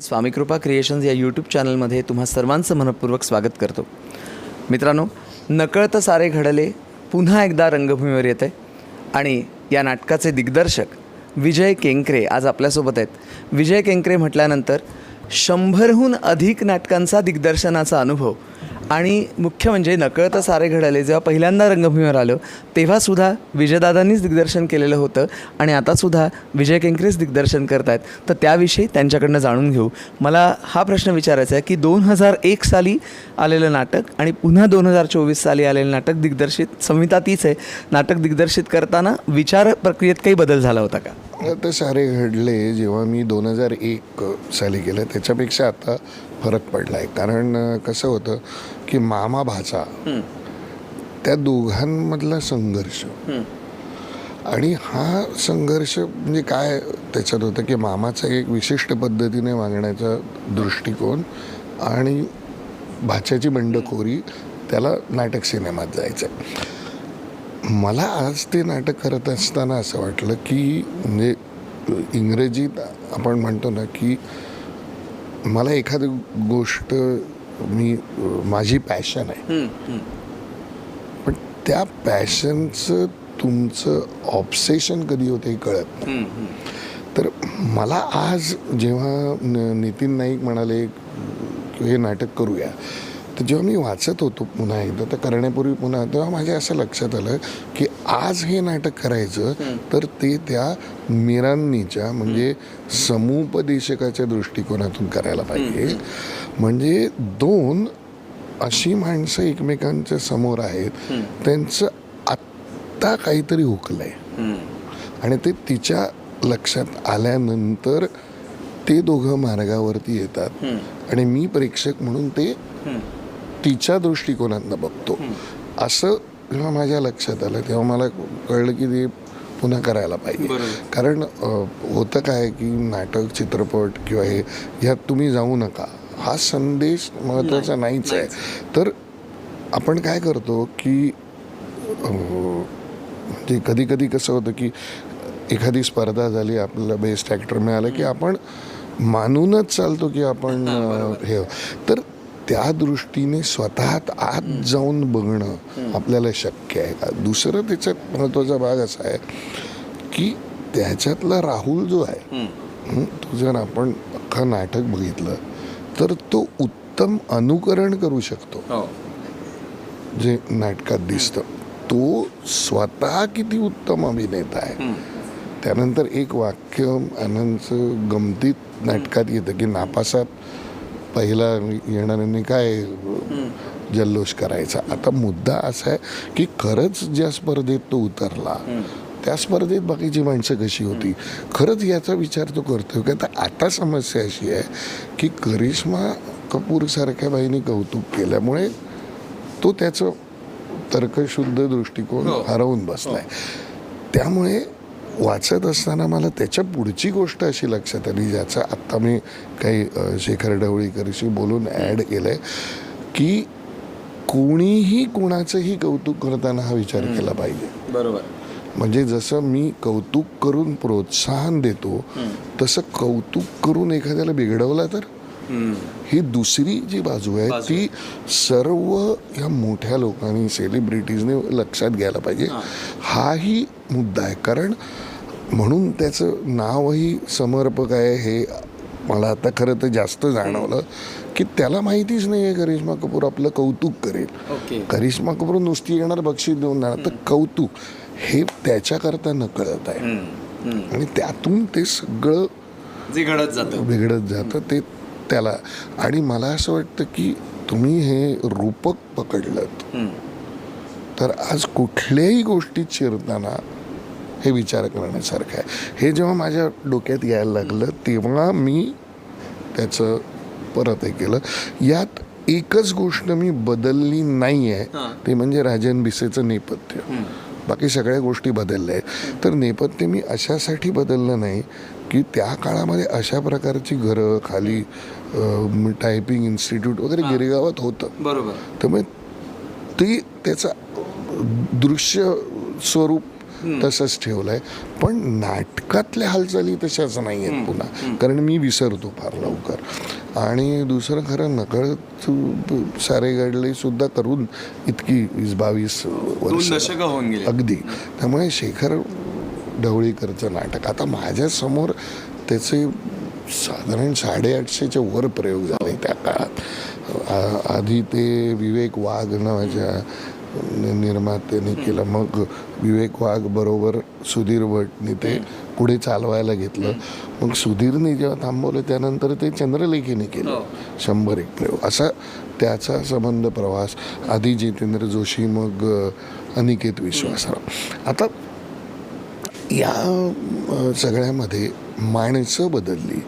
स्वामीकृपा creations या YouTube चॅनलमध्ये तुम्हा सर्वांचं मनपूर्वक स्वागत करतो. मित्रांनो नकळतं सारे घडले पुन्हा एकदा रंगभूमीवर येत आहे आणि या नाटकाचे दिग्दर्शक विजय केंकरे आज आपल्यासोबत आहेत. विजय केंकरे म्हटल्यानंतर शंभरहून अधिक नाटकांचा दिग्दर्शनाचा अनुभव आणि मुख्य म्हणजे नकळतं सारे घडले जेव्हा पहिल्यांदा रंगभूमीवर आलो तेव्हासुद्धा विजयदादांनीच दिग्दर्शन केलेलं होतं आणि आतासुद्धा विजय केंकरेच दिग्दर्शन करत आहेत तर त्याविषयी त्यांच्याकडनं जाणून घेऊ. मला हा प्रश्न विचारायचा आहे की दोन हजार एक साली आलेलं नाटक आणि पुन्हा दोन हजार चोवीस साली आलेलं नाटक दिग्दर्शित संहिता तीच आहे नाटक दिग्दर्शित करताना विचार प्रक्रियेत काही बदल झाला होता का? तर सारे घडले जेव्हा मी दोन हजार एक साली गेलं त्याच्यापेक्षा आता फरक पडला आहे कारण कसं होतं की मामा भाचा त्या दोघांमधला संघर्ष. आणि हा संघर्ष म्हणजे काय? त्याच्यात होतं की मामाचा एक विशिष्ट पद्धतीने वागण्याचा दृष्टिकोन आणि भाच्याची बंडखोरी त्याला नाटक सिनेमात जायचं मला आज ते नाटक करत असताना असं वाटलं की म्हणजे इंग्रजीत आपण म्हणतो ना की मला एखादी गोष्ट मी माझी पॅशन आहे. पण त्या पॅशनचं तुमचं ऑब्सेशन कधी होतं हे कळत नाही. तर मला आज जेव्हा नितीन नाईक म्हणाले की हे नाटक करूया. तर जेव्हा मी वाचत होतो पुन्हा एकदा तर करण्यापूर्वी पुन्हा तेव्हा माझ्या असं लक्षात आलं की आज हे नाटक करायचं तर ते त्या मिरांनीच्या म्हणजे समुपदेशकाच्या दृष्टिकोनातून करायला पाहिजे. म्हणजे दोन अशी माणसं एकमेकांच्या समोर आहेत त्यांचं आत्ता काहीतरी हुकलंय. आणि ते तिच्या लक्षात आल्यानंतर ते दोघं मार्गावरती येतात. आणि मी प्रेक्षक म्हणून ते तिच्या दृष्टिकोनातनं बघतो. असं जेव्हा माझ्या लक्षात आलं तेव्हा मला कळलं की ते पुन्हा करायला पाहिजे. कारण होतं काय की नाटक चित्रपट किंवा हे ह्यात तुम्ही जाऊ नका. हा संदेश महत्त्वाचा नाहीच आहे. तर आपण काय करतो की म्हणजे कधी कधी कसं होतं की एखादी स्पर्धा झाली आपल्याला बेस्ट ॲक्टर मिळालं की आपण मानूनच चालतो की आपण हे. तर त्या दृष्टीने स्वतःत आत जाऊन बघणं आपल्याला शक्य आहे. का दुसरं त्याच्यात महत्त्वाचा भाग असा आहे की त्याच्यातला राहुल जो आहे हं, तो जर आपण अख्खा नाटक बघितलं तर तो उत्तम अनुकरण करू शकतो. जे नाटकात दिसतं. तो स्वतः किती उत्तम अभिनेता आहे. त्यानंतर एक वाक्य आनंदचं गमतीत नाटकात येतं की नापासात पहिला येणाऱ्यांनी काय जल्लोष करायचा? आता मुद्दा असा आहे की खरंच ज्या स्पर्धेत तो उतरला त्या स्पर्धेत बाकीची माणसं कशी होती? खरंच याचा विचार तो करतोय का? तर आता समस्या अशी आहे की करिश्मा कपूर सारख्या बाईने कौतुक केल्यामुळे तो त्याचं तर्कशुद्ध दृष्टिकोन हरवून बसलाय. त्यामुळे वाचत असताना मला त्याच्या पुढची गोष्ट अशी लक्षात आली ज्याचा आत्ता मी काही शेखर ढवळीकरशी बोलून ॲड केलं आहे की कोणीही कोणाचंही कौतुक करताना हा विचार केला पाहिजे. बरोबर. म्हणजे जसं मी कौतुक करून प्रोत्साहन देतो तसं कौतुक करून एखाद्याला बिघडवला तर? ही दुसरी जी बाजू आहे ती सर्व या मोठ्या लोकांनी सेलिब्रिटीजने लक्षात घ्यायला पाहिजे. हाही मुद्दा आहे. कारण म्हणून त्याचं नावही समर्पक आहे हे मला आता खरं तर जास्त जाणवलं की त्याला माहितीच नाही आहे करिश्मा कपूर आपलं कौतुक करेल. करिश्मा कपूर नुसती येणार बक्षीस देऊन जाणार तर कौतुक हे त्याच्याकरता नकळत आहे. आणि त्यातून ते सगळं जे घडत जातं. बिघडत जातं ते त्याला. आणि मला असं वाटतं की तुम्ही हे रूपक पकडलं तर आज कुठल्याही गोष्टीत शिरताना हे विचार करण्यासारखं आहे. हे जेव्हा माझ्या डोक्यात यायला लागलं तेव्हा मी त्याचं परत हे केलं. यात एकच गोष्ट मी बदलली नाही आहे ते म्हणजे राजन भिसेचं नेपथ्य. बाकी सगळ्या गोष्टी बदलल्या आहेत. तर नेपथ्य मी अशासाठी बदललं नाही की त्या काळामध्ये अशा प्रकारची घरं खाली टायपिंग इन्स्टिट्यूट वगैरे गिरेगावात होतं. बरोबर. त्यामुळे ते त्याचं दृश्य स्वरूप तसंच ठेवलंय. पण नाटकातल्या हालचाली तशाच नाही आहेत पुन्हा. कारण मी विसरतो फार लवकर. आणि दुसरं खरं नकळत सारे घडले सुद्धा करून इतकी वीस बावीस वर्ष अगदी. त्यामुळे शेखर ढवळीकरचं नाटक. आता माझ्यासमोर त्याचे साधारण साडेआठशेच्या वर प्रयोग झाले त्या काळात. आधी ते विवेक वाघ नावाच्या निर्मात्याने केलं मग विवेक वाघ बरोबर सुधीर भटनी ते पुढे चालवायला घेतलं. मग सुधीरने जेव्हा थांबवलं त्यानंतर ते चंद्रलेखीने केलं. शंभर एक प्रयोग. असा त्याचा संबंध प्रवास. आधी जितेंद्र जोशी मग अनिकेत विश्वासराव. आता या सगळ्यामध्ये माणसं बदलली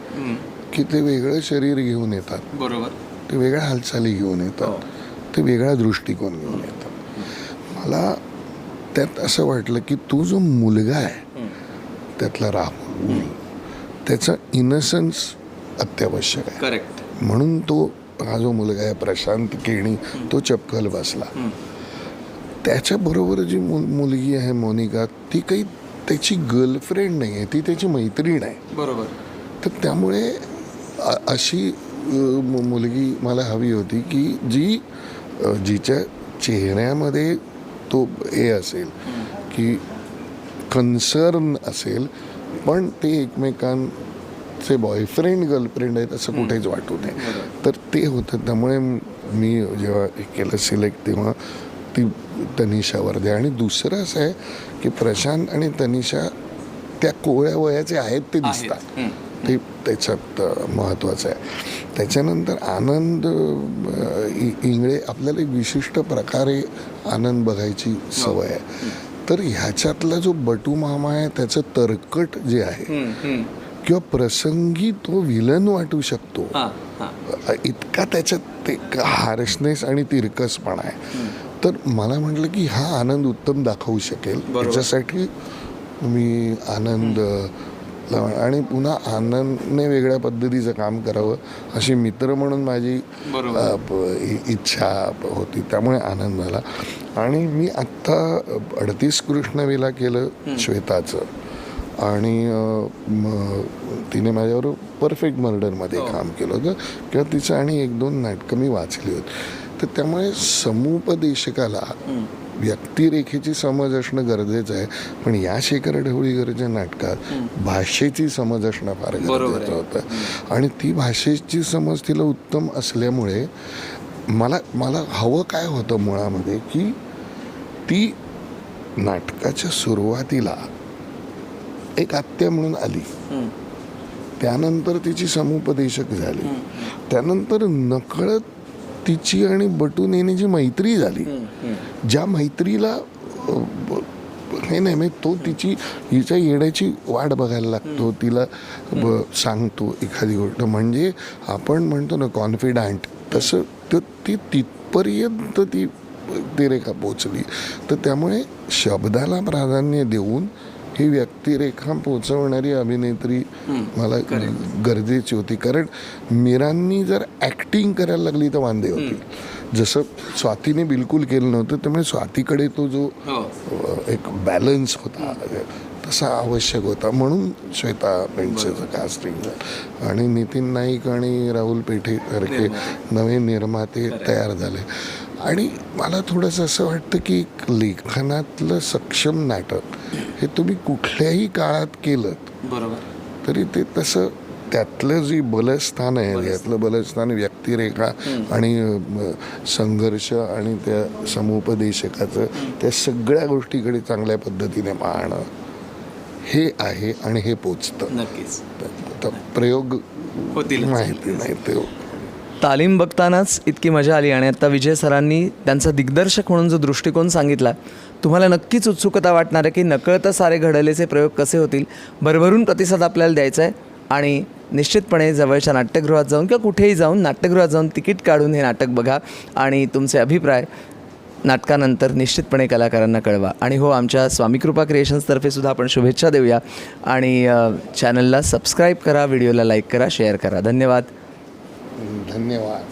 की ते वेगळं शरीर घेऊन येतात. बरोबर. ते वेगळ्या हालचाली घेऊन येतात. ते वेगळा दृष्टिकोन घेऊन येतात. मला त्यात असं वाटलं की तो जो मुलगा आहे त्यातला राहुल त्याचा इनसन्स अत्यावश्यक आहे. करेक्ट म्हणून तो हा जो मुलगा आहे प्रशांत केणी तो चपकल बसला. त्याच्याबरोबर जी मुल मुलगी आहे मोनिका ती काही त्याची गर्लफ्रेंड नाही आहे ती त्याची मैत्रीण आहे. बरोबर. तर त्यामुळे अशी मुलगी मला हवी होती की जी जिच्या चेहऱ्यामध्ये तो हे असेल की कन्सर्न असेल पण ते एकमेकांचे बॉयफ्रेंड गर्लफ्रेंड आहेत असं कुठेच वाटू नये. तर ते होतं. त्यामुळे मी जेव्हा हे केलं सिलेक्ट तेव्हा ती तनिषा वर्धे. आणि दुसरं असं आहे की प्रशांत आणि तनिषा त्या कोवळ्या वयाचे आहेत ते दिसतात. ते त्याच्यात महत्त्वाचं आहे. त्याच्यानंतर आनंद इंगळे आपल्याला एक विशिष्ट प्रकारे आनंद बघायची सवय आहे. तर ह्याच्यातला जो बटू मामा आहे त्याचं तरकट जे आहे किंवा प्रसंगी तो विलन वाटू शकतो. इतका त्याच्यात ते हार्शनेस आणि तिरकसपणा आहे. तर मला म्हटलं की हा आनंद उत्तम दाखवू शकेल. त्याच्यासाठी मी आनंद आणि पुन्हा आनंदने वेगळ्या पद्धतीचं काम करावं अशी मित्र म्हणून माझी इच्छा होती. त्यामुळे आनंद झाला. आणि मी आत्ता अडतीस कृष्णवेला केलं श्वेताचं. आणि तिने माझ्यावर परफेक्ट मर्डरमध्ये काम केलं होतं. किंवा तिचं आणि एक दोन नाटकं मी वाचली होती. तर त्यामुळे समुपदेशकाला व्यक्तिरेखेची समज असणं गरजेचं आहे. पण या शेखर ढवळीकरच्या नाटकात भाषेची समज असणं फार गरजेचं होतं. आणि ती भाषेची समज तिला उत्तम असल्यामुळे मला मला हवं काय होतं मुळामध्ये की ती नाटकाच्या सुरुवातीला एक आत्या म्हणून आली. त्यानंतर तिची समुपदेशक झाली. त्यानंतर नकळत तिची आणि बटून येण्याची मैत्री झाली ज्या मैत्रीला हे नाही म्हणजे तो तिची हिच्या येण्याची वाट बघायला लागतो. तिला ब- सांगतो एखादी गोष्ट. म्हणजे आपण म्हणतो ना कॉन्फिडंट तसं त- ती तिथपर्यंत ती ती रेखा पोचली. तर त्यामुळे शब्दाला प्राधान्य देऊन ही व्यक्तिरेखा पोचवणारी अभिनेत्री मला गरजेची होती. कारण मीरांनी जर ॲक्टिंग करायला लागली तर वांदे होती जसं स्वातीने बिलकुल केलं नव्हतं त्यामुळे स्वातीकडे तो जो अ, एक बॅलन्स होता तसा आवश्यक होता. म्हणून श्वेता पेंडसेचं कास्टिंग आणि नितीन नाईक आणि राहुल पेठे सारखे नवे निर्माते तयार झाले. आणि मला थोडंसं असं वाटतं की लेखनातलं सक्षम नाटक हे तुम्ही कुठल्याही काळात केलं बरोबर. तरी ते तसं त्यातलं जी बलस्थान आहे यातलं बलस्थान व्यक्तिरेखा आणि संघर्ष आणि त्या समुपदेशकाचं त्या सगळ्या गोष्टीकडे चांगल्या पद्धतीने पाहणं हे आहे आणि हे पोचतं. नक्कीच. प्रयोग होतील माहिती नाही ते तालीम बघतानाच इतकी मजा आली आणि आता विजय सरांनी त्यांचा दिग्दर्शक म्हणून जो दृष्टिकोन सांगितला तुम्हाला नक्कीच उत्सुकता वाटणार आहे की नकळतं सारे घडलेचे प्रयोग कसे होतील भरभरून प्रतिसाद आपल्याला द्यायचा आहे आणि निश्चितपणे जवळच्या नाट्यगृहात जाऊन किंवा कुठेही जाऊन नाट्यगृहात जाऊन तिकीट काढून हे नाटक बघा आणि तुमचे अभिप्राय नाटकानंतर निश्चितपणे कलाकारांना कळवा. आणि हो आमच्या स्वामीकृपा क्रिएशन्सतर्फे सुद्धा आपण शुभेच्छा देऊया आणि चॅनलला सबस्क्राईब करा व्हिडिओला लाईक करा शेअर करा. धन्यवाद. धन्यवाद